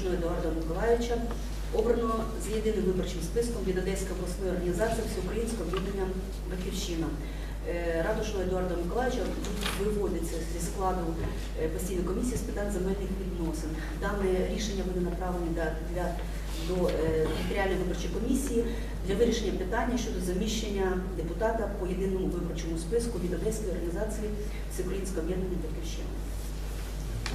Ратушного Едуарда Миколаївича обрано з єдиним виборчим списком від Одеської обласної організації Всеукраїнського об'єднання Батьківщина. Е, Ратушного Едуарда Миколаївича виводиться зі складу е, постійної комісії з питань земельних відносин. Дане рішення буде направлені для, для до е, територіальної виборчої комісії для вирішення питання щодо заміщення депутата по єдиному виборчому списку від Одеської організації Всеукраїнського об'єднання Батьківщина.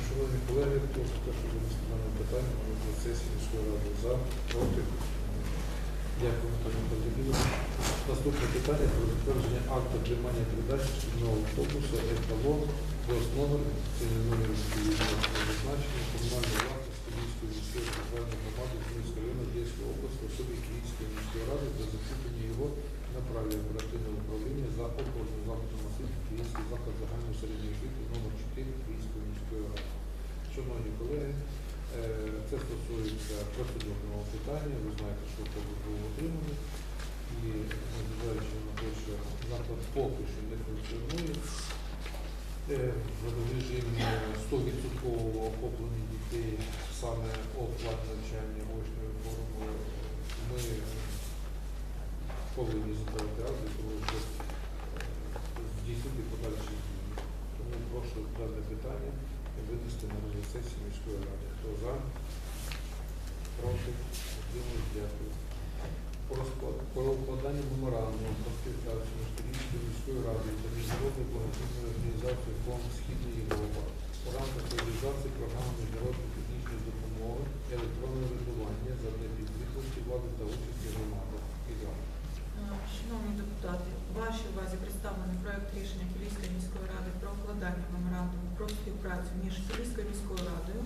Шановні колеги, хто за те, що винести дане питання на розгляд сесії міської ради за, проти. Дякую, Наталія Павлівна. Наступне питання про затвердження акту приймання передачі шкільного автобуса «Еталон» ось номер, це номер зазначення, комунальної власності Київської міської центральної громади Київського району Одеської області, особи Київської міської ради для закріплення його на праві оперативного управління за окружним заходом освіти Київський заклад загальної середньої освіти номер 4 Київської міської ради. Шановні колеги, е, це стосується процедурного питання. Ви знаєте, що це був отриманий. І незважаючи на те, що заклад поки що не функціонує, в режимі 100% охоплення дітей саме оплат навчання очною формою, ми повинні задавати акт для того, щоб е, здійснити подальші дії. Тому прошу дане питання винести на розгляд сесії міської ради. Хто за? Проти? Утримуюсь? Дякую. Про укладання меморандуму про співпрацю між Київською міською радою та міжнародною благодійною організацією Фонд Східна Європа у рамках реалізації програми міжнародної технічної допомоги електронного рядування за підзвітності влади та участі громади. І. Шановні депутати, вашій увазі представлений проект рішення Київської міської ради про укладання меморандуму про співпрацю між Київською міською радою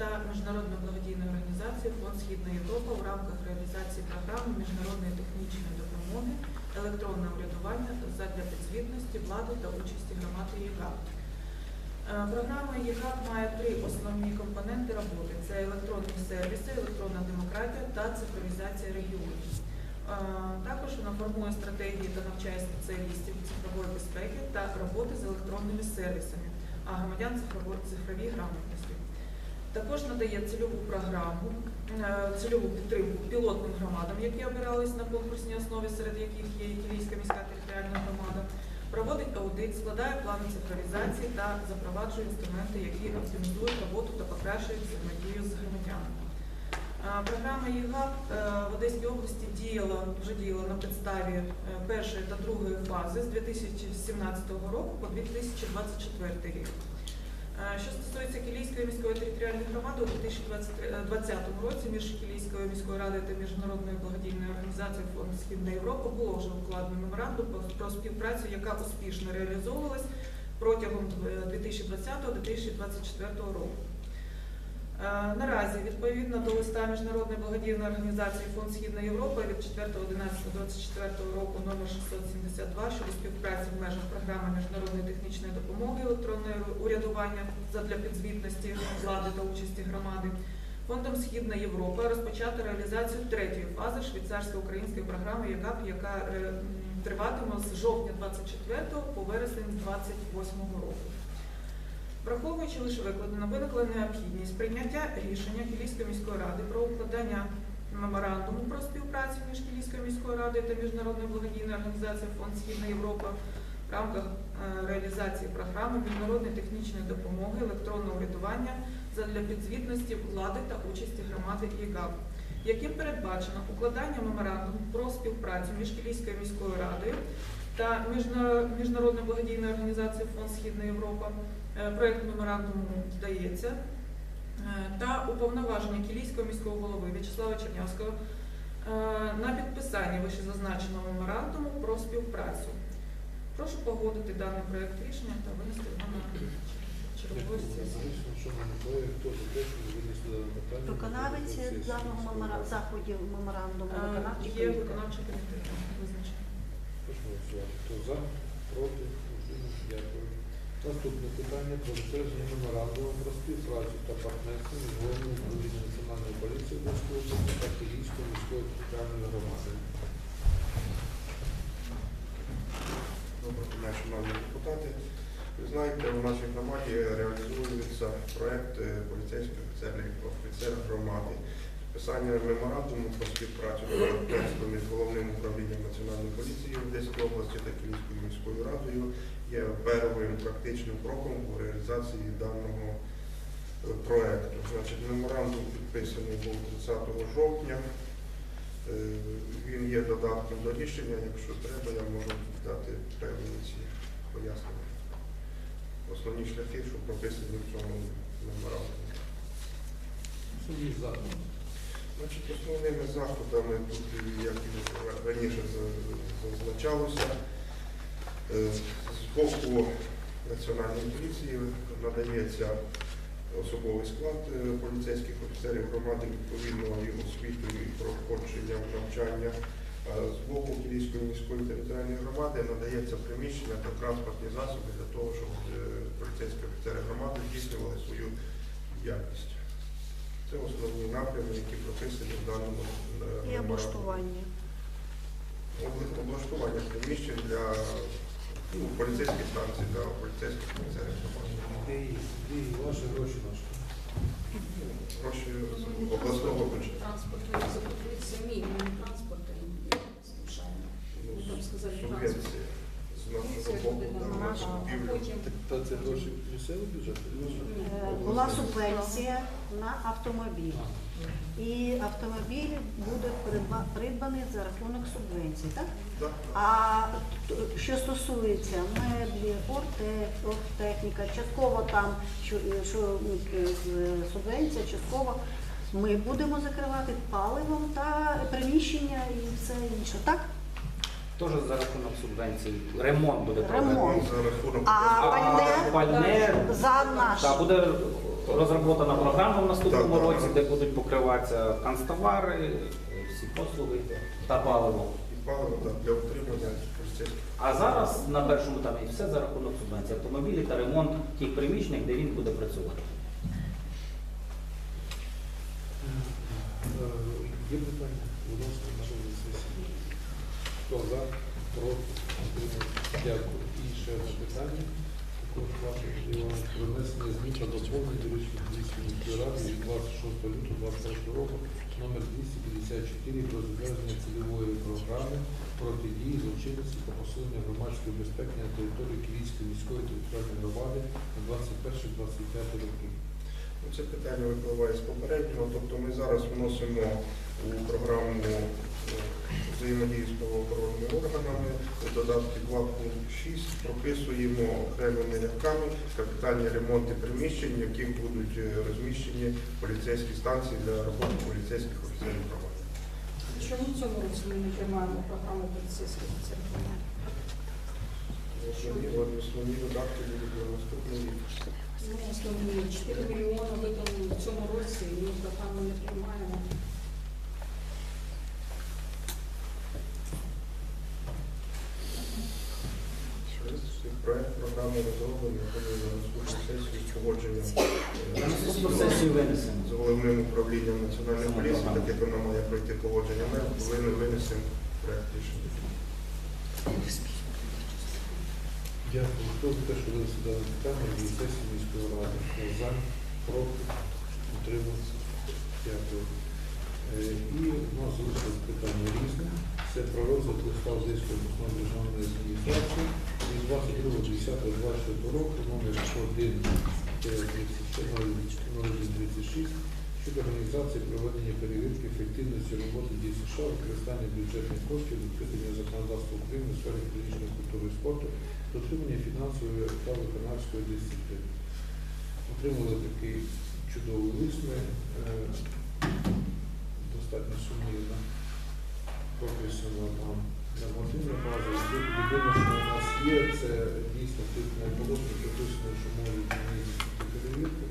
та міжнародною благодійною організацією Фонд Східна Європа в рамках реалізації програми міжнародної технічної допомоги, електронне урядування задля підзвітності влади та участі громади ЄГАП. Е, Програма ЄГАП має три основні компоненти роботи: це електронні сервіси, електронна демократія та цифровізація регіонів. Також вона формує стратегії та навчає спеціалістів цифрової безпеки та роботи з електронними сервісами, а громадян цифровій грамотності. Також надає цільову програму, е, цільову підтримку пілотним громадам, які обирались на конкурсній основі, серед яких є і Київська міська територіальна громада, проводить аудит, складає плани цифровізації та запроваджує інструменти, які оптимізують роботу та покращують взаємодію з громадянами. Програма ЄГАП е, в Одеській області діяла вже діяла на підставі е, першої та другої фази з 2017 року по 2024 рік. Е, Що стосується Кілійської міської територіальної громади, у 2020 році між Кілійською міською радою та міжнародною благодійною організацією Фонд Східна Європа було вже укладено меморандум про- співпрацю, яка успішно реалізовувалась протягом е, 2020-2024 року. Е, Наразі, відповідно до листа Міжнародної благодійної організації Фонд Східна Європа від 4.11.24 року номер 672 щодо співпраці в межах програми міжнародної технічної допомоги електронного урядування задля підзвітності влади та участі громади. Фондом Східна Європа розпочато реалізацію третьої фази швейцарсько-української програми ЯКАП, яка е, триватиме з жовтня 24 по вересень 28 року. Враховуючи лише викладено, виникла необхідність прийняття рішення Кілійської міської ради про укладання меморандуму про співпрацю між Кілійською міською радою та міжнародною благодійною організацією Фонд Східна Європа в рамках е, реалізації програми міжнародної технічної допомоги, електронного урядування задля підзвітності влади та участі громади ІГАП, яким передбачено укладання меморандуму про співпрацю між Кілійською міською радою та міжна- міжнародною благодійною організацією Фонд Східна Європа. Е, Проект меморандуму здається е, та уповноваження Кілійського міського голови В'ячеслава Чернявського е, на підписання вищезазначеного меморандуму про співпрацю. Прошу погодити даний проект рішення та винести його на Виконавець даного заходів меморандуму виконавчий комітет визначений. Хто за, проти? Дякую. Наступне питання про затвердження меморандуму про співпрацю та партнерство між головним управлінням Національної поліції Одеської області та Київською міською територіальною громадою. Доброго дня, шановні депутати. Ви знаєте, у нашій громаді реалізується проект е, поліцейський офіцерний офіцер громади. Підписання меморандуму про співпрацю між головним управлінням національної поліції в Одеській області та Київською міською радою є першим практичним кроком у реалізації даного е, проекту. Значить, меморандум підписаний був 30 жовтня. Е, Він є додатком до рішення. Якщо треба, я можу дати певні ці пояснення. Основні шляхи, що прописані в цьому меморандумі. Значить, основними заходами тут, як і раніше зазначалося, е, з боку Національної поліції надається особовий склад е, поліцейських офіцерів громади відповідного і освітою і проходженням навчання. З боку Київської міської територіальної громади надається приміщення та транспортні засоби для того, щоб е, поліцейські офіцери громади здійснювали свою діяльність. Це основні напрями, які прописані в даному е, І облаштування. Облаштування приміщень для ну, поліцейських станцій, для поліцейських. Ідеї, ідеї, ваші гроші наші. Гроші з обласного бюджету. Транспорту закупили самі, не транспорту, звичайно. Там сказали, Субвенції з Була субвенція на автомобіль. І автомобіль буде придба- придбаний за рахунок субвенції, так? А що стосується меблі, оргтехніка, частково там, е, субвенція, частково ми будемо закривати паливом та приміщення і все інше, так? Теж за рахунок субвенцій. Ремонт буде Ремонт. За рахунок А А пальне пальне за наш. та, буде розроблена програма в наступному Так, так. році, де будуть покриватися канцтовари, всі послуги та паливо. і паливо так, для утримання. А зараз на першому етапі все за рахунок субвенцій. Автомобілі та ремонт тих приміщень, де він буде працювати. Е, Є питання? Будь ласка, на розгляд сесії. Хто за, проти. Дякую. І ще одне питання. Також ваше Іван про внесення змін та доповнень до рішення Київської міської ради від 26 лютого 2021 року номер 254 про затвердження цільової програми протидії злочинності та посилення громадської безпеки на території Київської міської територіальної громади на 21-25 роки. Це питання випливає з попереднього. Тобто ми зараз вносимо у програму взаємодії з правоохоронними органами у додатки 2 пункт 6 прописуємо окремими рядками капітальні ремонти приміщень, в яких будуть е, розміщені поліцейські станції для роботи поліцейських офіцерів громади. Чому в цьому році ми не приймаємо програму поліцейських офіцерів? Основні, основні додатки будуть на наступний рік. Основні 4 мільйони видали в цьому році, і ми програму не приймаємо. Проект програми розроблений, коли на наступну сесію з погодженням е, На наступну сесію винесемо. з головним управлінням національної поліції, так як вона має пройти погодження мер, повинен винесемо проект рішення. Дякую. Хто за те, що ви дане питання від сесії міської ради? Хто за, проти, утримався? Дякую. Е, І у нас залишилось питання різне. Це про розгляд листа Одеської обласної державної адміністрації від 22.10.24 року номер 1 36 щодо організації проведення перевірки ефективності роботи ДСШ, використання бюджетних коштів, відкриття законодавства України у сфері фізичної культури і спорту, дотримання фінансової та виконавської дисципліни. Отримали такий чудовий лист. Ми е, достатньо сумнівно прописано там нормативна база. Єдине, що у нас є, це дійсно тут на положення прописано, що можуть здійснити перевірку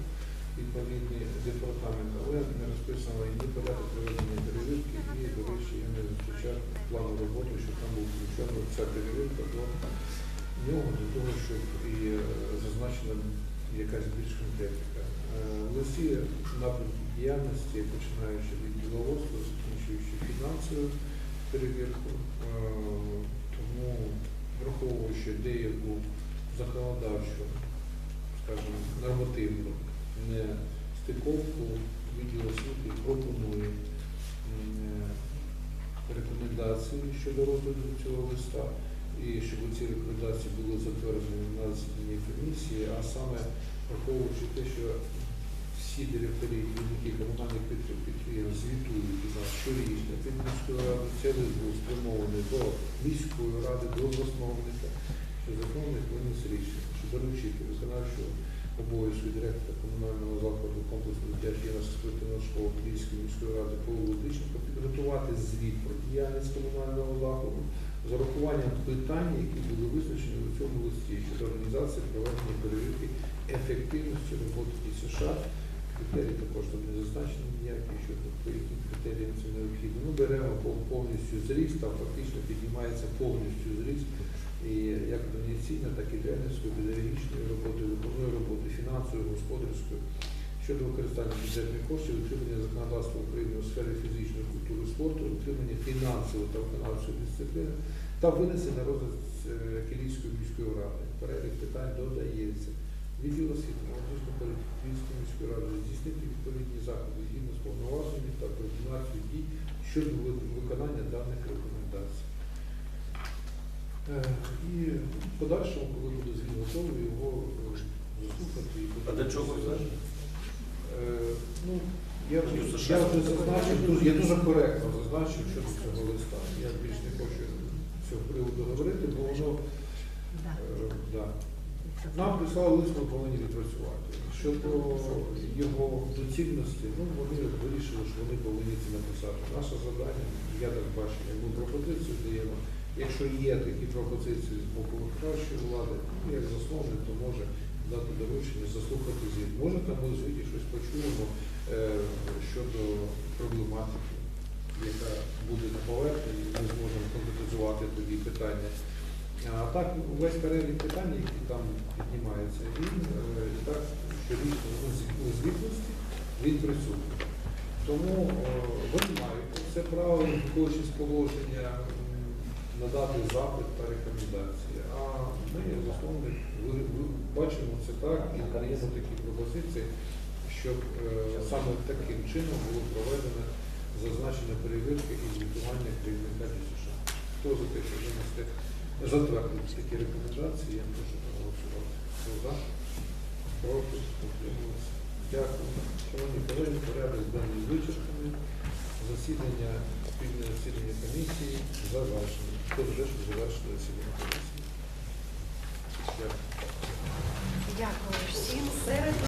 відповідний департамент, але не розписано ні порядок проведення перевірки, і, до речі, я не зустрічав плану роботи, що там був включена ця перевірка до нього, до того, щоб і е, зазначена якась більш конкретика. Е, В листі напрямки діяльності, починаючи від діловодства, закінчуючи фінансову перевірку, Е, тому враховуючи деяку законодавчу скажімо, нормативну нестиковку відділ освіти пропонує е, рекомендації щодо розгляду цього листа, і щоб ці рекомендації були затверджені на засіданні комісії, а саме враховуючи те, що всі директори керівники комунальних підприємств звітують у нас щорічно. Під міською радою, цей лист був спрямований до міської ради, до засновника, що засновник виніс рішення, що доручити виконавчого обов'язку директора комунального закладу комплексу дитячої спортивної школи Київської міської ради Павлу Лутиченко підготувати звіт про діяльність комунального закладу з урахуванням питань, які були визначені у цьому листі щодо організації проведення перевірки ефективності роботи ІСШ. Критерії також там не зазначені ніякі, щодо по яким критеріям це необхідно. Ми беремо повністю зріст, там фактично піднімається повністю зріст і як організаційна, так і тренерської, педагогічної роботи, виховної роботи. Щодо використання бюджетних коштів, утримання законодавства України у сфері фізичної культури і спорту, утримання фінансової та виконавчої дисципліни та винесення розгляд е, Київської міської ради. Перелік питань додається. Відділ освіти молодіжної політики Київської міської ради здійснити відповідні заходи згідно з повноваженнями та координацією дій щодо виконання даних рекомендацій. Е, І в подальшому, коли буде звіт готовий, його е, заслухати і. А до чого Ну, я вже я вже зазначив, я дуже коректно зазначив щодо цього листа. Я більш не хочу з цього приводу говорити, бо воно Да. е, да. нам прислали лист, ми повинні відпрацювати. Щодо його доцільності, ну вони вирішили, що вони повинні це написати. Наше завдання, я так бачу, як ми пропозицію даємо. Якщо є такі пропозиції з боку виконавчої влади, ну, як засновник, то може дати доручення, заслухати звіт. Може там у звіті щось почуємо е, щодо проблематики, яка буде на поверхні, і ми зможемо конкретизувати тоді питання. А так весь перелік питань, які там піднімаються, він е, і так щорічно у звітності він присутній. Тому е, вони мають це право, виходячи з положення, надати запит та рекомендації. А ми, засновник, бачимо це так і даємо такі пропозиції, щоб е, саме таким чином було проведено зазначення перевірки і звітування керівника ДСШ. Хто за те, що винести затвердити такі рекомендації, я прошу проголосувати. Хто за? Проти? Утрималися? Дякую. Шановні колеги, порядок денний вичерпаний. Засідання, спільне засідання комісії завершено. Хто вже що завершено засідання комісії? Дякую. Дякую всім.